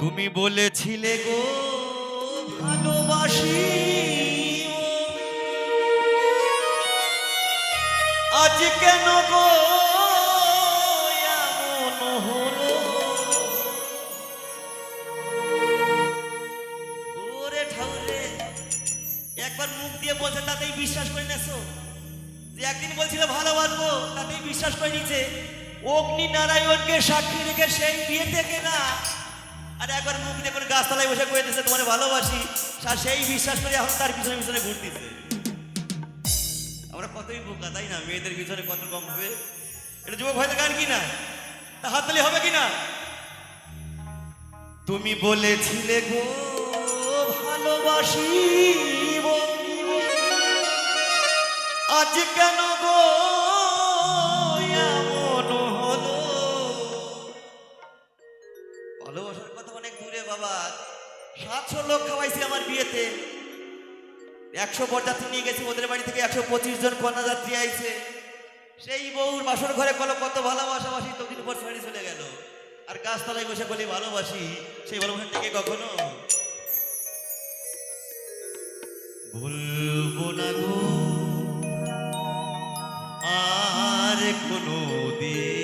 তুমি বলেছিলে গো, ভালোবাসি আজ কেন গো একবার মুখ দিয়ে বলছে, তাতেই বিশ্বাস একদিন তাতেই বিশ্বাস সাক্ষী রেখে সেই বিয়ে থেকে না আর একবার মুখ দিয়ে করে গাছতলায় বসে করে দিচ্ছে তোমার ভালোবাসি। আর সেই বিশ্বাস করে এখন তার পিছনে পিছনে ঘুরতেছে আমরা কতই বোকা, তাই না? মেয়েদের পিছনে কত কম হবে? এটা যুবক হয়তো গান কি না? তা হাত তালি হবে কি না? তুমি বলেছিলে গো, ভালোবাসি আজ কেন গো? সাতশো লোক খাওয়াইছি আমার বিয়েতে। একশো বরযাত্রী নিয়ে গেছি, ওদের বাড়ি থেকে একশো পঁচিশ জন কন্যাযাত্রী আইছে। সেই বউর বাসর ঘরে কলো, কত ভালোবাসাবাসি ততদিন পর ছেড়ে চলে গেল। আর গাছতলায় বসে বলি, ভালোবাসি? সেই ভালোবাসা থেকে কখনো? ভুলবো না গো, আর কোনো দিন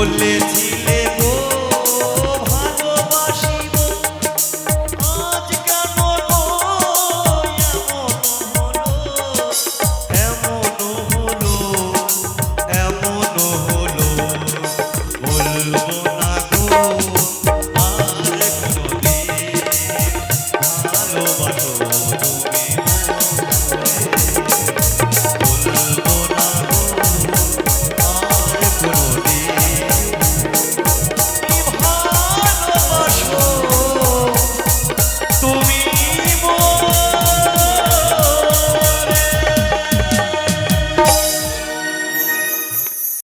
বলেছি